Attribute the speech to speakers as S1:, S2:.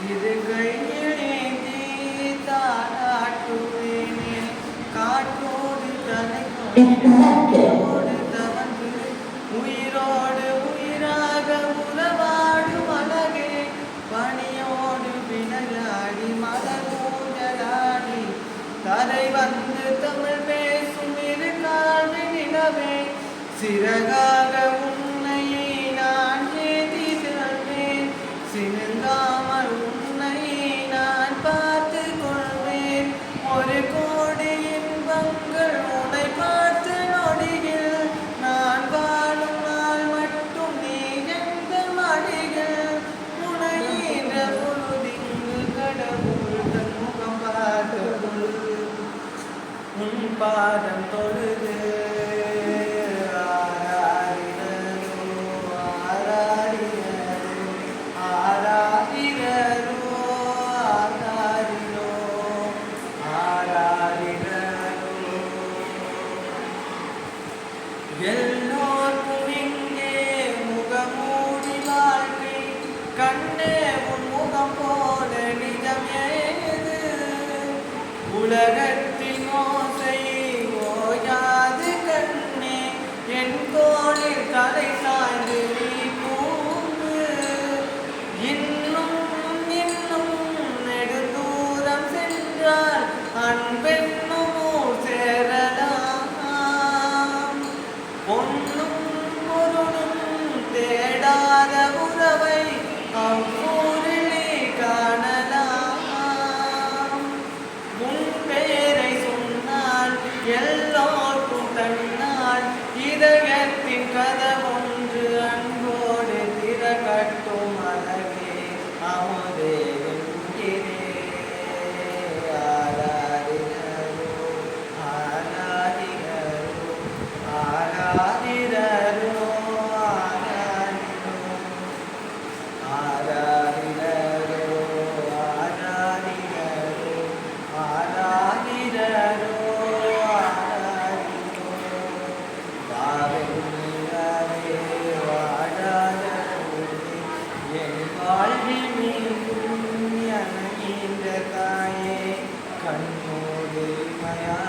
S1: சுமையாய் இரு கையிலேந்தி காற்றோடு தலை காற்றோடு தவந்து உயிரோடு உயிராக உறவாடும் அழகே பணியோடு விளையாடி மலர்மூஞ்சலாடி தரை வந்து தமிழ் பேசும் இரு கால்வி நிலவே சிறகாக உன்னை நான் ஏதி செல்வேன். சிறு பாதம் தொழுது ஆராரிரரோ, ஆராரிரரோ, ஆராரிரரோ, ஆராரிரோ, ஆராரிரரோ. எல்லோர்க்கும் இங்கே முகமூடி வாழ்க்கை கண்ணே உன் முகம் போல நிஜம் ஏது அன்பென்னும் சேரலாம் பொன் കണ്ണോടെ മയാ